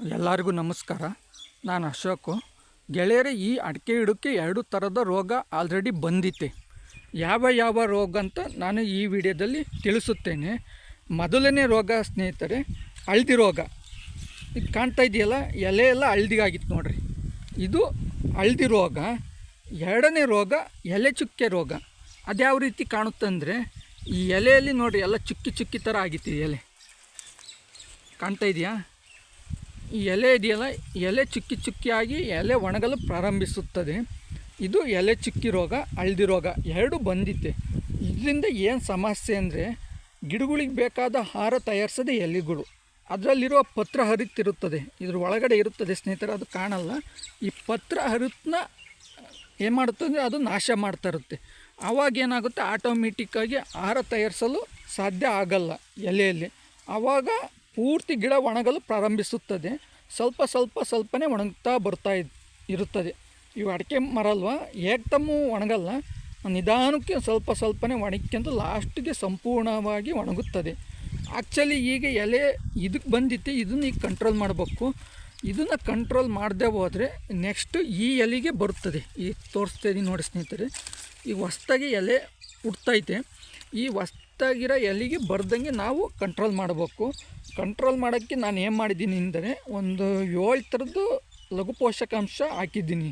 ಎಲ್ಲರಿಗೂ ನಮಸ್ಕಾರ. ನಾನು ಅಶೋಕು. ಗೆಳೆಯರೇ, ಈ ಅಡಿಕೆ ಇಡಕ್ಕೆ ಎರಡು ಥರದ ರೋಗ ಆಲ್ರೆಡಿ ಬಂದಿತ್ತೆ. ಯಾವ ಯಾವ ರೋಗ ಅಂತ ನಾನು ಈ ವಿಡಿಯೋದಲ್ಲಿ ತಿಳಿಸುತ್ತೇನೆ. ಮೊದಲನೇ ರೋಗ ಸ್ನೇಹಿತರೆ, ಹಳದಿ ರೋಗ. ಇದು ಕಾಣ್ತಾ ಇದೆಯಲ್ಲ, ಎಲೆ ಎಲ್ಲ ಹಳದಿಗಾಗಿತ್ತು ನೋಡ್ರಿ. ಇದು ಹಳದಿ ರೋಗ. ಎರಡನೇ ರೋಗ, ಎಲೆ ಚುಕ್ಕೆ ರೋಗ. ಅದ್ಯಾವ ರೀತಿ ಕಾಣುತ್ತಂದರೆ ಈ ಎಲೆಯಲ್ಲಿ ನೋಡ್ರಿ, ಎಲ್ಲ ಚುಕ್ಕಿ ಚುಕ್ಕಿ ಥರ ಆಗಿತ್ತು ಎಲೆ. ಕಾಣ್ತಾ ಇದೆಯಾ? ಈ ಎಲೆ ಇದೆಯಲ್ಲ, ಎಲೆ ಚುಕ್ಕಿ ಚುಕ್ಕಿಯಾಗಿ ಎಲೆ ಒಣಗಲು ಪ್ರಾರಂಭಿಸುತ್ತದೆ. ಇದು ಎಲೆ ಚುಕ್ಕಿ ರೋಗ, ಹಳದಿ ರೋಗ ಎರಡು ಬಂದಿತ್ತೆ. ಇದರಿಂದ ಏನು ಸಮಸ್ಯೆ ಅಂದರೆ ಗಿಡಗಳಿಗೆ ಬೇಕಾದ ಆಹಾರ ತಯಾರಿಸೋದೇ ಎಲೆಗಳು. ಅದರಲ್ಲಿರುವ ಪತ್ರ ಹರಿತಿರುತ್ತದೆ. ಇದ್ರ ಒಳಗಡೆ ಇರುತ್ತದೆ ಸ್ನೇಹಿತರೆ, ಅದು ಕಾಣಲ್ಲ. ಈ ಪತ್ರ ಹರಿತನ ಏನು ಮಾಡುತ್ತೆ ಅಂದರೆ ಅದು ನಾಶ ಮಾಡ್ತಾ ಇರುತ್ತೆ. ಆವಾಗ ಏನಾಗುತ್ತೆ? ಆಟೋಮೆಟಿಕ್ಕಾಗಿ ಆಹಾರ ತಯಾರಿಸಲು ಸಾಧ್ಯ ಆಗಲ್ಲ ಎಲೆಯಲ್ಲಿ. ಆವಾಗ ಪೂರ್ತಿ ಗಿಡ ಒಣಗಲು ಪ್ರಾರಂಭಿಸುತ್ತದೆ. ಸ್ವಲ್ಪ ಸ್ವಲ್ಪ ಸ್ವಲ್ಪನೇ ಒಣಗ್ತಾ ಬರ್ತಾ ಇರುತ್ತದೆ. ಇವು ಅಡಿಕೆ ಮರ ಅಲ್ವಾ? ಏಕ್ದಮ್ಮು ಒಣಗಲ್ಲ. ನಿಧಾನಕ್ಕೆ ಸ್ವಲ್ಪ ಸ್ವಲ್ಪನೇ ಒಣಕ್ಕೆಂದು ಲಾಸ್ಟಿಗೆ ಸಂಪೂರ್ಣವಾಗಿ ಒಣಗುತ್ತದೆ. ಆ್ಯಕ್ಚುಲಿ ಈಗ ಎಲೆ ಇದಕ್ಕೆ ಬಂದಿತ್ತು, ಇದನ್ನು ಈಗ ಕಂಟ್ರೋಲ್ ಮಾಡಬೇಕು. ಇದನ್ನು ಕಂಟ್ರೋಲ್ ಮಾಡದೆ ಹೋದರೆ ನೆಕ್ಸ್ಟ್ ಈ ಎಲೆಗೆ ಬರುತ್ತದೆ ಈಗ ತೋರಿಸ್ತಾ ಇದ್ದೀನಿ ನೋಡಿ ಸ್ನೇಹಿತರೆ. ಈ ಹೊಸ್ದಾಗಿ ಎಲೆ ಹುಡ್ತೈತೆ ಈ ಹೊಸ್ದಾಗಿರೋ ಎಲೆಗೆ ಬರ್ದಂಗೆ ನಾವು ಕಂಟ್ರೋಲ್ ಮಾಡಬೇಕು. ಕಂಟ್ರೋಲ್ ಮಾಡೋಕ್ಕೆ ನಾನು ಏನು ಮಾಡಿದ್ದೀನಿ ಅಂದರೆ ಒಂದು ಏಳು ಥರದ್ದು ಲಘು ಪೋಷಕಾಂಶ ಹಾಕಿದ್ದೀನಿ.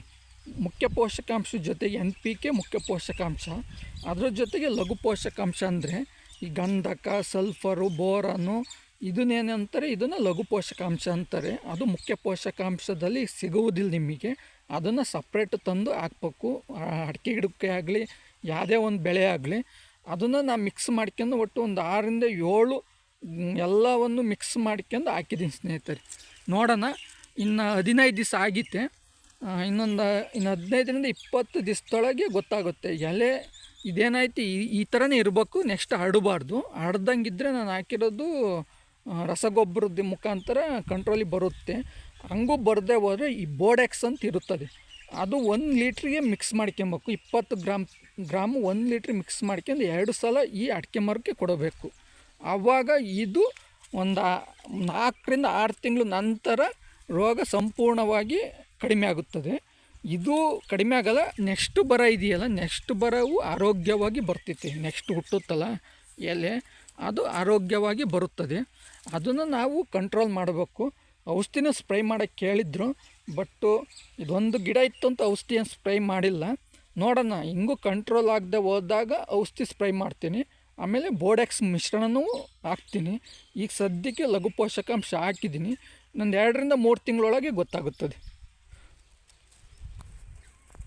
ಮುಖ್ಯ ಪೋಷಕಾಂಶ ಜೊತೆಗೆ ಎನ್ ಪಿ ಕೆ ಮುಖ್ಯ ಪೋಷಕಾಂಶ. ಅದ್ರ ಜೊತೆಗೆ ಲಘು ಪೋಷಕಾಂಶ ಅಂದರೆ ಈ ಗಂಧಕ ಸಲ್ಫರು ಬೋರನು ಇದನ್ನೇನಂತಾರೆ? ಇದನ್ನು ಲಘು ಪೋಷಕಾಂಶ ಅಂತಾರೆ. ಅದು ಮುಖ್ಯ ಪೋಷಕಾಂಶದಲ್ಲಿ ಸಿಗುವುದಿಲ್ಲ ನಿಮಗೆ. ಅದನ್ನು ಸಪ್ರೇಟ್ ತಂದು ಹಾಕ್ಬೇಕು. ಅಡಿಕೆ ಗಿಡಕ್ಕೆ ಆಗಲಿ, ಯಾವುದೇ ಒಂದು ಬೆಳೆ ಆಗಲಿ. ಅದನ್ನು ನಾನು ಮಿಕ್ಸ್ ಮಾಡ್ಕೊಂಡು ಒಟ್ಟು ಒಂದು ಆರರಿಂದ ಏಳು ಎಲ್ಲವನ್ನು ಮಿಕ್ಸ್ ಮಾಡ್ಕೊಂಡು ಹಾಕಿದ್ದೀನಿ ಸ್ನೇಹಿತರೆ. ನೋಡೋಣ, ಇನ್ನು ಹದಿನೈದು ದಿವಸ ಆಗಿತ್ತೆ. ಇನ್ನೊಂದು, ಇನ್ನು ಹದಿನೈದರಿಂದ ಇಪ್ಪತ್ತು ದಿವಸದೊಳಗೆ ಗೊತ್ತಾಗುತ್ತೆ. ಎಲೆ ಇದೇನಾಯ್ತು, ಈ ಈ ಥರನೇ ಇರಬೇಕು ನೆಕ್ಸ್ಟ್ ಹರಡಬಾರ್ದು. ಇದ್ದರೆ ನಾನು ಹಾಕಿರೋದು ರಸಗೊಬ್ಬರದ ಮುಖಾಂತರ ಕಂಟ್ರೋಲಿಗೆ ಬರುತ್ತೆ. ಹಂಗೂ ಬರದೇ ಹೋದರೆ ಈ ಬೋಡೆಕ್ಸ್ ಅಂತ ಇರುತ್ತದೆ. ಅದು ಒಂದು ಲೀಟ್ರಿಗೆ ಮಿಕ್ಸ್ ಮಾಡ್ಕೊಬೇಕು. ಇಪ್ಪತ್ತು ಗ್ರಾಮ್, ಗ್ರಾಮು ಒಂದು ಲೀಟ್ರ್ ಮಿಕ್ಸ್ ಮಾಡ್ಕೊಂಡು ಎರಡು ಸಲ ಈ ಅಡಿಕೆ ಮರಕ್ಕೆ ಕೊಡಬೇಕು. ಆವಾಗ ಇದು ಒಂದು ನಾಲ್ಕರಿಂದ ಆರು ತಿಂಗಳ ನಂತರ ರೋಗ ಸಂಪೂರ್ಣವಾಗಿ ಕಡಿಮೆ ಆಗುತ್ತದೆ. ಇದು ಕಡಿಮೆ ಆಗಲ್ಲ ನೆಕ್ಸ್ಟ್ ಬರ ಇದೆಯಲ್ಲ ನೆಕ್ಸ್ಟ್ ಬರವು ಆರೋಗ್ಯವಾಗಿ ಬರ್ತೈತಿ. ನೆಕ್ಸ್ಟ್ ಹುಟ್ಟುತ್ತಲ್ಲ ಎಲೆ, ಅದು ಆರೋಗ್ಯವಾಗಿ ಬರುತ್ತದೆ. ಅದನ್ನು ನಾವು ಕಂಟ್ರೋಲ್ ಮಾಡಬೇಕು. ಔಷಧಿನ ಸ್ಪ್ರೈ ಮಾಡೋಕ್ಕೆ ಕೇಳಿದ್ರು. ಬಟ್ಟು ಇದೊಂದು ಗಿಡ ಇತ್ತು ಅಂತ ಔಷಧಿ ಏನು ಸ್ಪ್ರೈ ಮಾಡಿಲ್ಲ. ನೋಡೋಣ, ಹಿಂಗೂ ಕಂಟ್ರೋಲ್ ಆಗದೆ ಹೋದಾಗ ಔಷಧಿ ಸ್ಪ್ರೈ ಮಾಡ್ತೀನಿ. ಆಮೇಲೆ ಬೋಡೆಕ್ಸ್ ಮಿಶ್ರಣನೂ ಹಾಕ್ತೀನಿ. ಈಗ ಸದ್ಯಕ್ಕೆ ಲಘು ಪೋಷಕಾಂಶ ಹಾಕಿದ್ದೀನಿ. ನಂದು ಎರಡರಿಂದ ಮೂರು ತಿಂಗಳೊಳಗೆ ಗೊತ್ತಾಗುತ್ತದೆ.